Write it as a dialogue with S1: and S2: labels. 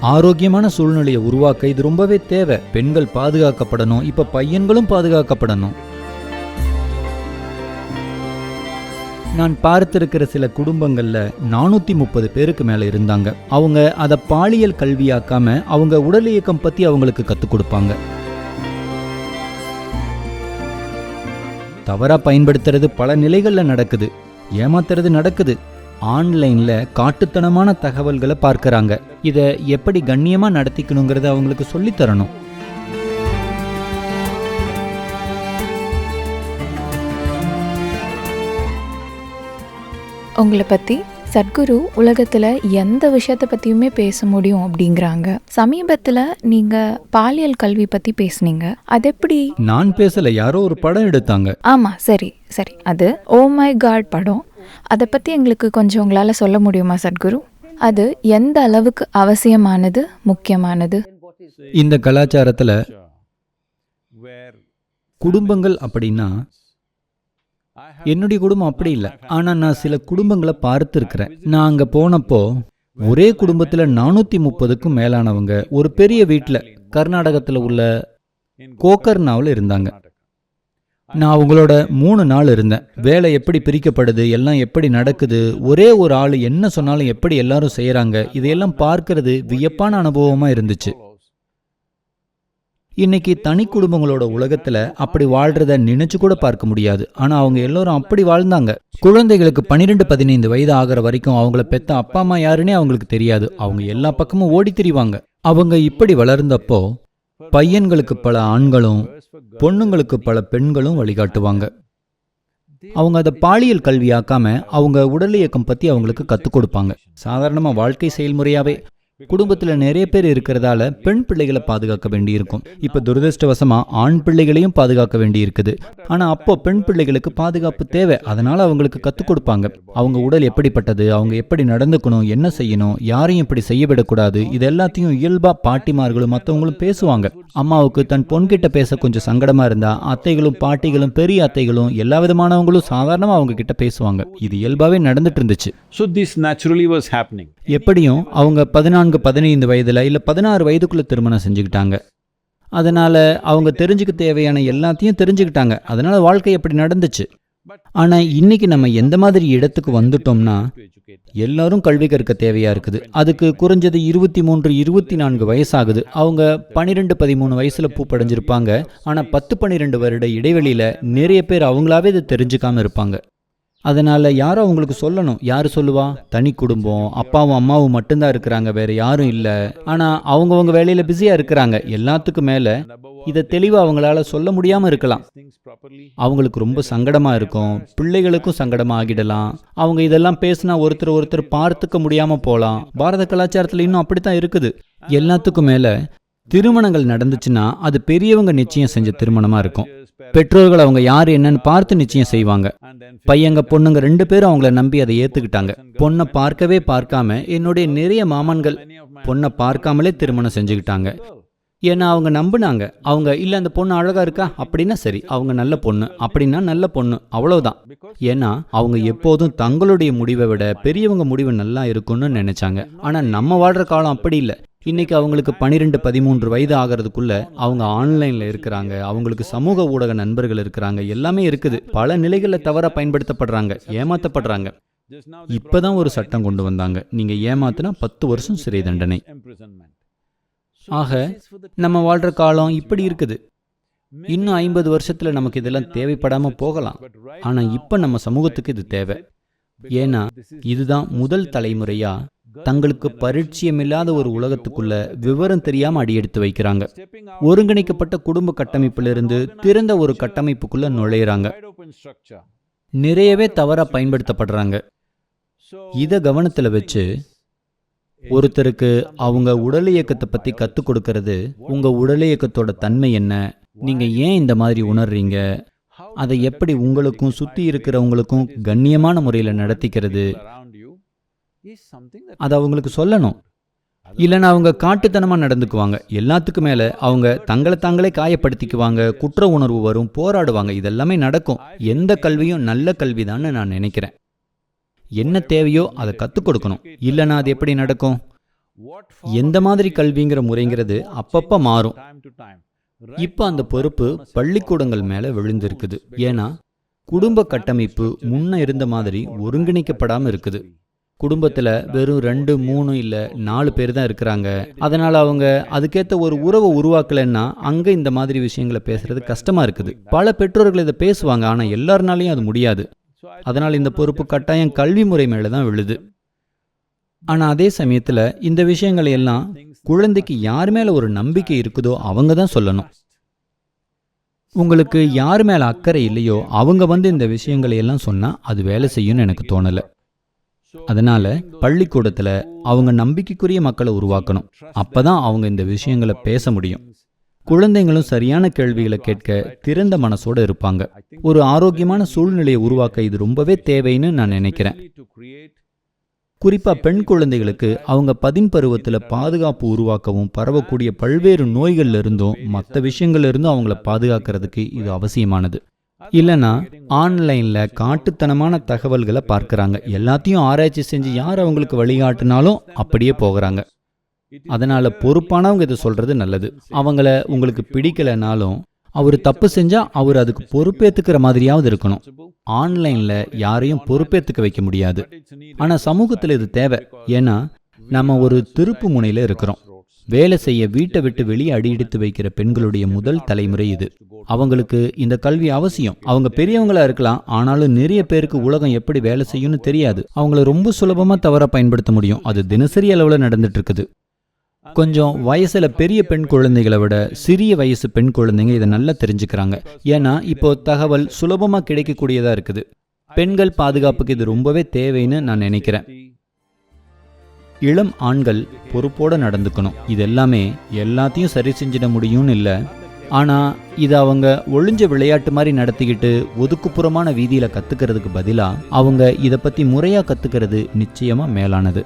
S1: ஆரோக்கியமான சூழ்நிலையை உருவாக்க இது ரொம்பவே தேவை. பெண்கள் பாதுகாக்கப்படணும். இப்ப பையன்களும் பாதுகாக்கப்படணும். நான் பார்த்திருக்கிற சில குடும்பங்களில் நானூத்தி முப்பது பேருக்கு மேலே இருந்தாங்க. அவங்க அதை பாலியல் கல்வியாக்காம அவங்க உடல் இயக்கம் பத்தி அவங்களுக்கு கற்றுக் கொடுப்பாங்க. தவறா பயன்படுத்துறது பல நிலைகளில் நடக்குது. ஏமாத்துறது நடக்குது. ஆன்லைன்ல காட்டுத்தனமான தகவல்களை பார்க்கறாங்க. இத எப்படி கண்ணியமா நடத்திக்கணுங்கிறத அவங்களுக்கு சொல்லித் தரணும்.
S2: உங்களை பற்றி சத்குரு உலகத்தில் எந்த விஷயத்தை பற்றியுமே பேச முடியும் அப்படிங்கிறாங்க. சமீபத்தில் நீங்கள் பாலியல் கல்வி பற்றி பேசுனீங்க. அது எப்படி?
S1: நான் பேசல யாரோ ஒரு படம் எடுத்தாங்க.
S2: ஆமாம் சரி சரி. அது ஓ மை காட் படம். அதை பற்றி எங்களுக்கு கொஞ்சம் உங்களால் சொல்ல முடியுமா சத்குரு? அது எந்த அளவுக்கு அவசியமானது முக்கியமானது?
S1: இந்த கலாச்சாரத்தில் குடும்பங்கள் அப்படின்னா என்னுடைய குடும்பம் அப்படி இல்லை. ஆனால் நான் சில குடும்பங்களை பார்த்துருக்கிறேன். நான் அங்கே போனப்போ ஒரே குடும்பத்தில் நானூற்றி முப்பதுக்கும் மேலானவங்க ஒரு பெரிய வீட்டில் கர்நாடகத்தில் உள்ள கோக்கர்னாவில் இருந்தாங்க. நான் அவங்களோட மூணு நாள் இருந்தேன். வேலை எப்படி பிரிக்கப்படுது எல்லாம் எப்படி நடக்குது ஒரே ஒரு ஆள் என்ன சொன்னாலும் எப்படி எல்லாரும் செய்கிறாங்க இதையெல்லாம் பார்க்கறது வியப்பான அனுபவமாக இருந்துச்சு. இன்னைக்கு தனி குடும்பங்களோட உலகத்தில் அப்படி வாழ்றத நினைச்சு கூட பார்க்க முடியாது. ஆனால் அவங்க எல்லோரும் அப்படி வாழ்ந்தாங்க. குழந்தைகளுக்கு பன்னிரெண்டு பதினைந்து வயது ஆகிற வரைக்கும் அவங்கள பெத்த அப்பா அம்மா யாருன்னே அவங்களுக்கு தெரியாது. அவங்க எல்லா பக்கமும் ஓடி திரிவாங்க. அவங்க இப்படி வளர்ந்தப்போ பையன்களுக்கு பல ஆண்களும் பொண்ணுங்களுக்கு பல பெண்களும் வழிகாட்டுவாங்க. அவங்க அதை பாலியல் கல்வியாக்காம அவங்க உடல் இயக்கம் பத்தி அவங்களுக்கு கத்துக் கொடுப்பாங்க. சாதாரணமா வாழ்க்கை செயல்முறையாவே குடும்பத்துல நிறைய பேர் இருக்கிறதால பெண் பிள்ளைகளை பாதுகாக்க வேண்டியிருக்கும். இப்ப துரதிருஷ்டவசமா ஆண் பிள்ளைகளையும் பாதுகாக்க வேண்டியிருக்குது. ஆனா அப்போ பெண் பிள்ளைகளுக்கு பாதுகாப்பு தேவை. அதனால அவங்களுக்கு கத்துக் கொடுப்பாங்க. அவங்க உடல் எப்படிப்பட்டது? அவங்க எப்படி நடந்துக்கணும்? என்ன செய்யணும்? யாரையும் இப்படி செய்ய விடக்கூடாது இது எல்லாத்தையும் இயல்பா பாட்டிமார்களும் மற்றவங்களும் பேசுவாங்க. அம்மாவுக்கு தன் பொன்கிட்ட பேச கொஞ்சம் சங்கடமா இருந்தா அத்தைகளும் பாட்டிகளும் பெரிய அத்தைகளும் எல்லா விதமானவங்களும் சாதாரணமா அவங்க கிட்ட பேசுவாங்க. இது இயல்பாவே நடந்துட்டு இருந்துச்சு.
S3: So this naturally was happening.
S1: எப்படியும் அவங்க பதினான்கு பதினைந்து வயதுல இல்ல பதினாறு வயதுக்குள்ள திருமணம் செஞ்சுக்கிட்டாங்க. அதனால அவங்க தெரிஞ்சுக்க தேவையான எல்லாத்தையும் தெரிஞ்சுக்கிட்டாங்க. அதனால வாழ்க்கை எப்படி நடந்துச்சு. ஆனா இன்னைக்கு நம்ம எந்த மாதிரி இடத்துக்கு வந்துட்டோம்னா எல்லாரும் கல்வி கற்க தேவையா இருக்குது. அதுக்கு குறைஞ்சது இருபத்தி மூன்று இருபத்தி நான்கு வயசாகுது. அவங்க பன்னிரெண்டு பதிமூணு வயசுல பூப்படைஞ்சிருப்பாங்க ஆனா பத்து பன்னிரெண்டு வருட இடைவெளியில நிறைய பேர் அவங்களாவே இதை தெரிஞ்சுக்காம இருப்பாங்க. அதனால் யாரோ அவங்களுக்கு சொல்லணும். யார் சொல்லுவா? தனி குடும்பம். அப்பாவும் அம்மாவும் மட்டும்தான் இருக்கிறாங்க. வேற யாரும் இல்லை. ஆனால் அவங்கவுங்க வேலையில் பிஸியாக இருக்கிறாங்க. எல்லாத்துக்கும் மேலே இதை தெளிவாக அவங்களால சொல்ல முடியாமல் இருக்கலாம். அவங்களுக்கு ரொம்ப சங்கடமாக இருக்கும். பிள்ளைகளுக்கும் சங்கடமாக ஆகிடலாம். அவங்க இதெல்லாம் பேசினா ஒருத்தர் ஒருத்தர் பார்த்துக்க முடியாமல் போகலாம் பாரத கலாச்சாரத்தில் இன்னும் அப்படித்தான் இருக்குது. எல்லாத்துக்கும் மேலே திருமணங்கள் நடந்துச்சுன்னா அது பெரியவங்க நிச்சயம் செஞ்ச திருமணமாக இருக்கும். பெற்றோர்கள் அவங்க யார் என்னன்னு பார்த்து நிச்சயம் செய்வாங்க. பையங்க பொண்ணுங்க ரெண்டு பேரும் அவங்கள நம்பி அதை ஏத்துக்கிட்டாங்க. பொண்ணை பார்க்கவே பார்க்காம என்னுடைய நிறைய மாமன்கள் பொண்ணை பார்க்காமலே திருமணம் செஞ்சுக்கிட்டாங்க. ஏன்னா அவங்க நம்புனாங்க. அவங்க இல்லை அந்த பொண்ணு அழகா இருக்கா? அப்படின்னா சரி. அவங்க நல்ல பொண்ணு. அப்படின்னா நல்ல பொண்ணு. அவ்வளவுதான். ஏன்னா அவங்க எப்போதும் தங்களுடைய முடிவை விட பெரியவங்க முடிவு நல்லா இருக்கும்னு நினைச்சாங்க. ஆனா நம்ம வாழ்ற காலம் அப்படி இல்லை. இன்னைக்கு அவங்களுக்கு பன்னிரெண்டு பதிமூன்று வயது ஆகிறதுக்குள்ள அவங்க ஆன்லைன்ல இருக்கிறாங்க அவங்களுக்கு சமூக ஊடக நண்பர்கள் இருக்கிறாங்க எல்லாமே இருக்குது. பல நிலைகளில் தவற பயன்படுத்தப்படுறாங்க ஏமாத்தப்படுறாங்க. இப்பதான் ஒரு சட்டம் கொண்டு வந்தாங்க. நீங்க ஏமாத்தினா பத்து வருஷம் சிறை தண்டனை. ஆக நம்ம வாழ்ற காலம் இப்படி இருக்குது. இன்னும் ஐம்பது வருஷத்துல நமக்கு இதெல்லாம் தேவைப்படாம போகலாம். ஆனா இப்ப நம்ம சமூகத்துக்கு இது தேவை. ஏன்னா இதுதான் முதல் தலைமுறையா தங்களுக்கு பரிச்சயமில்லாத ஒரு உலகத்துக்குள்ள விவரம் தெரியாம அடியெடுத்து வைக்கிறாங்க. ஒருங்கிணைக்கப்பட்ட குடும்ப கட்டமைப்பிலிருந்து திறந்த ஒரு கட்டமைப்புக்குள்ள நுழையிறாங்க. நிறையவே தவறா பயன்படுத்தப்படுறாங்க. இத கவனத்துல வச்சு ஒருத்தருக்கு அவங்க உடல் இயக்கத்தை பத்தி கத்துக் கொடுக்கறது உங்க உடல் இயக்கத்தோட தன்மை என்ன நீங்க ஏன் இந்த மாதிரி உணர்றீங்க அதை எப்படி உங்களுக்கும் சுத்தி இருக்கிறவங்களுக்கும் கண்ணியமான முறையில நடத்திக்கிறது அதை அவங்களுக்கு சொல்லணும். இல்லைன்னா அவங்க காட்டுத்தனமா நடந்துக்குவாங்க. எல்லாத்துக்கும் மேல அவங்க தங்களை தாங்களே காயப்படுத்திக்குவாங்க குற்ற உணர்வு வரும் போராடுவாங்க. இதெல்லாமே நடக்கும். எந்த கல்வியும் நல்ல கல்விதான்னு நான் நினைக்கிறேன். என்ன தேவையோ அதை கற்றுக் கொடுக்கணும். இல்லைன்னா அது எப்படி நடக்கும்? எந்த மாதிரி கல்விங்கிற முறைங்கிறது அப்பப்போ மாறும். இப்போ அந்த பொறுப்பு பள்ளிக்கூடங்கள் மேலே விழுந்திருக்குது. ஏன்னா குடும்ப கட்டமைப்பு முன்ன இருந்த மாதிரி ஒருங்கிணைக்கப்படாமல் இருக்குது. குடும்பத்தில் வெறும் ரெண்டு மூணு இல்லை நாலு பேர் தான் இருக்கிறாங்க. அதனால் அவங்க அதுக்கேற்ற ஒரு உறவை உருவாக்கலைன்னா அங்கே இந்த மாதிரி விஷயங்களை பேசுறது கஷ்டமாக இருக்குது. பல பெற்றோர்கள் இதை பேசுவாங்க ஆனால் எல்லாருனாலையும் அது முடியாது. அதனால் இந்த பொறுப்பு கட்டாயம் கல்வி முறை மேலே தான் விழுது. ஆனால் அதே சமயத்தில் இந்த விஷயங்களை எல்லாம் குழந்தைக்கு யார் மேலே ஒரு நம்பிக்கை இருக்குதோ அவங்க தான் சொல்லணும். உங்களுக்கு யார் மேலே அக்கறை இல்லையோ அவங்க வந்து இந்த விஷயங்களை எல்லாம் சொன்னால் அது வேலை செய்யும்னு எனக்கு தோணலை. அதனால பள்ளிக்கூடத்தில் அவங்க நம்பிக்கைக்குரிய மக்களை உருவாக்கணும். அப்பதான் அவங்க இந்த விஷயங்களை பேச முடியும். குழந்தைங்களும் சரியான கேள்விகளை கேட்க திறந்த மனசோட இருப்பாங்க. ஒரு ஆரோக்கியமான சூழ்நிலையை உருவாக்க இது ரொம்பவே தேவைன்னு நான் நினைக்கிறேன். குறிப்பா பெண் குழந்தைகளுக்கு அவங்க பதின் பருவத்துல பாதுகாப்பு உருவாக்கவும் பரவக்கூடிய பல்வேறு நோய்கள்ல இருந்தும் மற்ற விஷயங்கள்ல இருந்தும் அவங்கள பாதுகாக்கிறதுக்கு இது அவசியமானது. இல்லைன்னா ஆன்லைன்ல காட்டுத்தனமான தகவல்களை பார்க்கறாங்க. எல்லாத்தையும் ஆராய்ச்சி செஞ்சு யார் அவங்களுக்கு வழிகாட்டினாலும் அப்படியே போகிறாங்க. அதனால பொறுப்பானவங்க இதை சொல்றது நல்லது. அவங்கள உங்களுக்கு பிடிக்கலைனாலும் அவர் தப்பு செஞ்சா அவர் அதுக்கு பொறுப்பேத்துக்கிற மாதிரியாவது இருக்கணும். ஆன்லைன்ல யாரையும் பொறுப்பேத்துக்க வைக்க முடியாது. ஆனா சமூகத்துல இது தேவை. ஏன்னா நம்ம ஒரு திருப்பு முனையில இருக்கிறோம். வேலை செய்ய வீட்டை விட்டு வெளியே அடியெடுத்து வைக்கிற பெண்களுடைய முதல் தலைமுறை இது. அவங்களுக்கு இந்த கல்வி அவசியம். அவங்க பெரியவங்களா இருக்கலாம் ஆனாலும் நிறைய பேருக்கு உலகம் எப்படி வேலை செய்யும்னு தெரியாது. அவங்கள ரொம்ப சுலபமா தவற பயன்படுத்த முடியும். அது தினசரி அளவுல நடந்துட்டு இருக்குது கொஞ்சம் வயசுல பெரிய பெண் குழந்தைகளை விட சிறிய வயசு பெண் குழந்தைங்க இதை நல்லா தெரிஞ்சுக்கிறாங்க. ஏன்னா இப்போ தகவல் சுலபமா கிடைக்கக்கூடியதா இருக்குது. பெண்கள் பாதுகாப்புக்கு இது ரொம்பவே தேவைன்னு நான் நினைக்கிறேன். இளம் ஆண்கள் பொறுப்போடு நடந்துக்கணும். இது எல்லாமே எல்லாத்தையும் சரி செஞ்சிட முடியும்னு இல்லை. ஆனால் இதை அவங்க ஒளிஞ்ச விளையாட்டு மாதிரி நடத்திக்கிட்டு ஒதுக்குப்புறமான வீதியில் கற்றுக்கிறதுக்கு பதிலாக அவங்க இதை பற்றி முறையாக கற்றுக்கிறது நிச்சயமாக மேலானது.